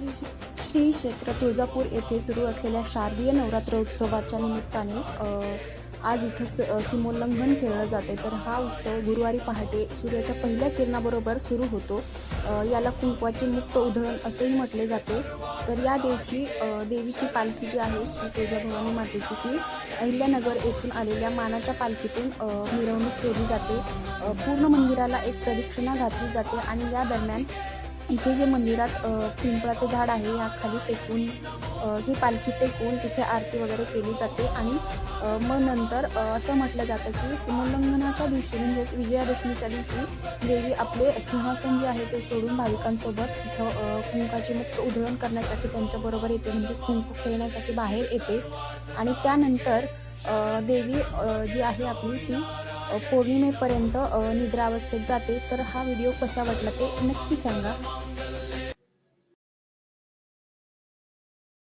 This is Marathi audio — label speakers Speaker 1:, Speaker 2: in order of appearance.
Speaker 1: श्री श्री क्षेत्र तुळजापूर येथे सुरू असलेल्या शारदीय नवरात्र उत्सवाच्या निमित्ताने आज इथं स सीमोल्लंघन खेळलं जाते तर हा उत्सव गुरुवारी पहाटे सूर्याच्या पहिल्या किरणाबरोबर सुरू होतो. याला कुंकवाचे मुक्त उधळण असेही म्हटले जाते. तर या दिवशी देवीची पालखी जी आहे श्री तुळजाभवानी मातेची ती अहिल्यानगर येथून आलेल्या मानाच्या पालखीतून मिरवणूक केली जाते. पूर्ण मंदिराला एक प्रदक्षिणा घातली जाते आणि या दरम्यान इथे जे मंदिरात पिंपळाचं झाड आहे या खाली टेकून ही पालखी टेकून तिथे आरती वगैरे केली जाते आणि मग नंतर असं म्हटलं जातं की सीमोल्लंघनाच्या दिवशी म्हणजेच विजयादशमीच्या दिवशी देवी आपले सिंहासन जे आहे ते सोडून भाविकांसोबत इथं कुंकाची मुक्त उधळण करण्यासाठी त्यांच्याबरोबर येते म्हणजेच कुंकू खेळण्यासाठी बाहेर येते. आणि त्यानंतर देवी जी आहे आपली ती पौर्णिमेपर्यंत निद्रावस्थेत जाते तर हा व्हिडिओ कसा वाटला ते नक्की सांगा.